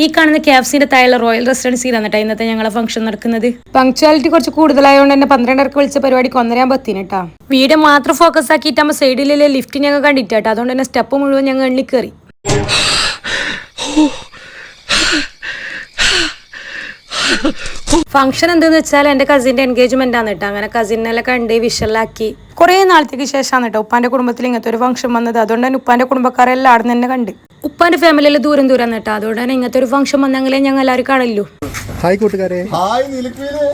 ഈ കാണുന്ന കാഫ്സിന്റെ തായുള്ള റോയൽ റെസിഡൻസിയിലാണ് കേട്ടോ ഇന്നത്തെ ഞങ്ങളെ ഫംഗ്ഷൻ നടക്കുന്നത്. പങ്ക്ച്വാലിറ്റി കുറച്ച് കൂടുതലായതുകൊണ്ട് തന്നെ പന്ത്രണ്ടരക്ക് വിളിച്ച പരിപാടിക്ക് ഒന്നരയാൻ എത്തിന് കേട്ടോ വീഡിയോ മാത്രം ഫോക്കസ് ആക്കിയിട്ട് സൈഡിലെ ലിഫ്റ്റ് ഞങ്ങൾ കണ്ടിട്ടാട്ടോ അതുകൊണ്ട് തന്നെ സ്റ്റെപ്പ് മുഴുവൻ ഞങ്ങൾ എണ്ണി കയറി ഫംഗ്ഷൻ എന്തെന്ന് വെച്ചാൽ എന്റെ കസിന്റെ എൻഗേജ്മെന്റ് ആണ് കേട്ടോ അങ്ങനെ കസിനെല്ലാം കണ്ട് വിഷലാക്കി. കുറെ നാളത്തേക്ക് ശേഷമാണ് കേട്ടോ ഉപ്പാന്റെ കുടുംബത്തിൽ ഇങ്ങനത്തെ ഒരു ഫംഗ്ഷൻ വന്നത്. അതുകൊണ്ട് തന്നെ ഉപ്പാന്റെ കുടുംബക്കാരെല്ലാം അവിടെ തന്നെ കണ്ട്. ഉപ്പാന്റെ ഫാമിലിയിൽ ദൂരം ദൂരം കേട്ടോ അതുകൊണ്ട് തന്നെ ഇങ്ങനത്തെ ഒരു ഫംഗ്ഷൻ വന്നെങ്കിലേ ഞങ്ങൾ എല്ലാവരും കാണല്ലോ ഹായ് കൂട്ടുകാരെ ഹായ് നിലക്കുയില്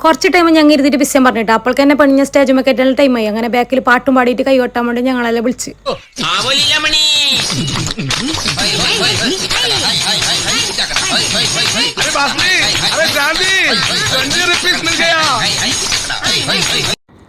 കുറച്ച് ടൈം ഞങ്ങൾ ഇരുന്നിട്ട് വിഷയം പറഞ്ഞിട്ട് അപ്പോൾ തന്നെ പണിഞ്ഞ സ്റ്റേജ് മെക്കെറ്റൽ ടൈമായി അങ്ങനെ ബാക്കിൽ പാട്ടും പാടിയിട്ട് കൈ കൊട്ടാൻ വേണ്ടി ഞങ്ങളെല്ലാം വിളിച്ച് ആവോലില്ലമണി अरे बापरे अरे गांधी ट्वेंटी रुपीज मिल गया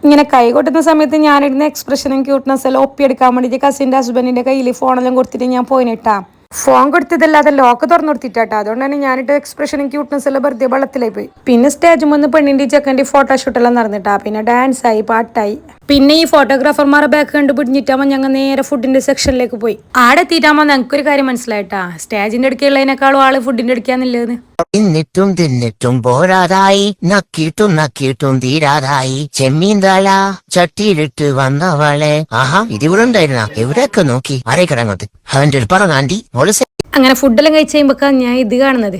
ഇങ്ങനെ കൈ കൊട്ടുന്ന സമയത്ത് ഞാനിടുന്ന എക്സ്പ്രഷനും ക്യൂട്ട്നെസ് എല്ലാം ഒപ്പിയെടുക്കാൻ വേണ്ടിയിട്ട് കസിന്റെ ഹസ്ബൻഡിന്റെ കയ്യിൽ ഫോണെല്ലാം കൊടുത്തിട്ട് ഞാൻ പോയിനിട്ടാ ഫോൺ കൊടുത്തതല്ലാതെ ലോക്ക് തുറന്നു കൊടുത്തിട്ടാ അതുകൊണ്ട് തന്നെ ഞാനിട്ട് എക്സ്പ്രഷനും ക്യൂട്ട്നെസ് എല്ലാം വെറുതെ വെള്ളത്തിലായി പോയി. പിന്നെ സ്റ്റേജ് വന്ന് പെണ്ണിന്റെ ചെക്കന്റെ ഫോട്ടോഷൂട്ടെല്ലാം നടന്നിട്ടാ. പിന്നെ ഡാൻസായി പാട്ടായി. പിന്നെ ഈ ഫോട്ടോഗ്രാഫർമാരെ ബാക്ക് കണ്ടുപിടിഞ്ഞിട്ടാകുമ്പോൾ ഞങ്ങൾ നേരെ ഫുഡിന്റെ സെക്ഷനിലേക്ക് പോയി. ആടെ എത്തിയിട്ടാകുമ്പോൾ ഞങ്ങൾക്കൊരു കാര്യം മനസ്സിലായിട്ടാ. സ്റ്റേജിന്റെ അടുക്കുള്ളതിനേക്കാളും ആൾ ഫുഡിന്റെ അടുക്കാന്നില്ലെന്ന് തിന്നിട്ടും തിന്നിട്ടും പോരാതായി. നക്കിയിട്ടും നക്കിയിട്ടും തീരാതായി. ചെമ്മീൻ തല ചട്ടിയിലിട്ട് വന്നവളെ. ആഹാ ഇതിവിടെ ഉണ്ടായിരുന്ന? എവിടെയൊക്കെ നോക്കി? ആരേക്കടങ്ങോട്ട് അവന്റെ ഒരു പറങ്ങാണ്ടി മോൾ അങ്ങനെ ഫുഡെല്ലാം കഴിച്ച് കഴിയുമ്പോ ഞാൻ ഇത് കാണുന്നത്.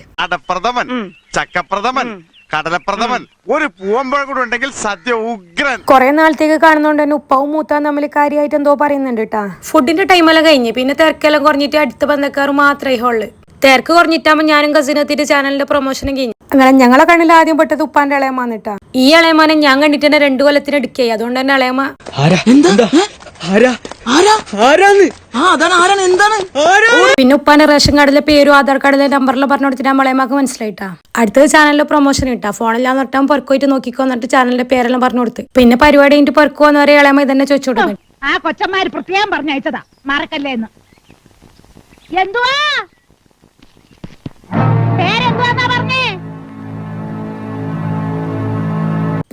ചക്കപ്രഥമൻ. കടലപ്രഥമൻ. ഒരു പൂവമ്പഴം കൂടെ ഉണ്ടെങ്കിൽ സദ്യ ഉഗ്രൻ. കുറെ നാളത്തേക്ക് കാണുന്നോണ്ട് തന്നെ ഉപ്പാവും മൂത്താൻ തമ്മിൽ കാര്യമായിട്ട് എന്തോ പറയുന്നുണ്ട് കേട്ടാ ഫുഡിന്റെ ടൈമെല്ലാം കഴിഞ്ഞ്. പിന്നെ തിരക്കെല്ലാം കുറഞ്ഞിട്ട് അടുത്ത ബന്ധക്കാർ മാത്രമേ ഹോൾ തിരക്ക് കുറഞ്ഞിട്ടാകുമ്പോൾ ഞാനും കസിനത്തിന്റെ എത്തിയിട്ട് ചാനലിന്റെ പ്രൊമോഷനും കഴിഞ്ഞു. അങ്ങനെ ഞങ്ങളെ കണ്ണിൽ ആദ്യം പെട്ടത് ഉപ്പാന്റെ ഇളയമാന്നിട്ടാ ഈ ഇളയമാനെ ഞാൻ കണ്ടിട്ട് തന്നെ രണ്ടു കൊല്ലത്തിന് എടുക്കുകയായി. അതുകൊണ്ട് തന്നെ ഇളയമ്മ പിന്നെ ഉപ്പാന്റെ റേഷൻ കാർഡിലെ പേരും ആധാർ കാർഡിലെ നമ്പറിലും പറഞ്ഞു കൊടുത്തിട്ട് നമ്മളേമാക്ക് മനസ്സിലായിട്ടാ. അടുത്തത് ചാനലിലെ പ്രൊമോഷൻ കിട്ടാ ഫോണില്ലാന്ന് തൊട്ടാൻ പുറക്കുപോയിട്ട് നോക്കിക്കോ എന്നിട്ട് ചാനലിന്റെ പേരെല്ലാം പറഞ്ഞു കൊടുത്ത് പിന്നെ പരിപാടി കഴിഞ്ഞിട്ട് എന്ന് വരെ ഇളയമ്മ ഇതന്നെ ചോദിച്ചു കൊടുത്തു ആ കൊച്ചന്മാര് പ്രത്യേകം പറഞ്ഞയച്ചതാ. മറക്കല്ലേ എന്ന് എന്തുവാ?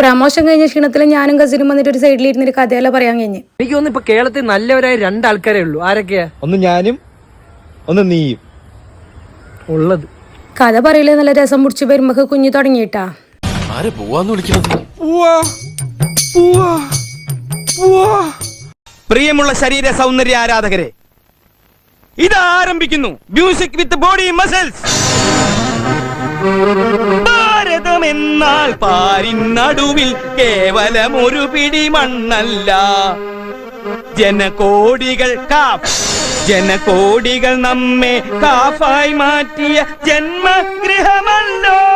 പ്രമോഷൻ കഴിഞ്ഞ ക്ഷീണത്തിൽ ഞാനും കസിനും വന്നിട്ട് ഒരു സൈഡിൽ ഇരുന്ന് ഒരു കഥയല്ല പറയാൻ കഴിഞ്ഞ്. എനിക്ക് തോന്നുന്നു ഇപ്പൊ കേരളത്തിൽ നല്ലവരായ രണ്ടാൾക്കാരേ ഉള്ളൂ. ആരൊക്കെയാ? ഒന്ന് ഞാനും ഒന്ന് നീയും. ഉള്ളത്. കഥ പറയില്ല നല്ല രസം മുടിച്ച് വരുമ്പോ കുഞ്ഞു തുടങ്ങിയിട്ടാ. പ്രിയമുള്ള ശരീര സൗന്ദര്യ ആരാധകരെ ഇത് ആരംഭിക്കുന്നു മ്യൂസിക് വിത്ത് ബോഡി മസിൽസ് എന്നാൽ പാരിൻ നടുവിൽ കേവലം ഒരു പിടി മണ്ണല്ല. ജനകോടികൾ കാഫ് ജനകോടികൾ നമ്മെ കാഫായി മാറ്റിയ ജന്മഗൃഹമല്ല.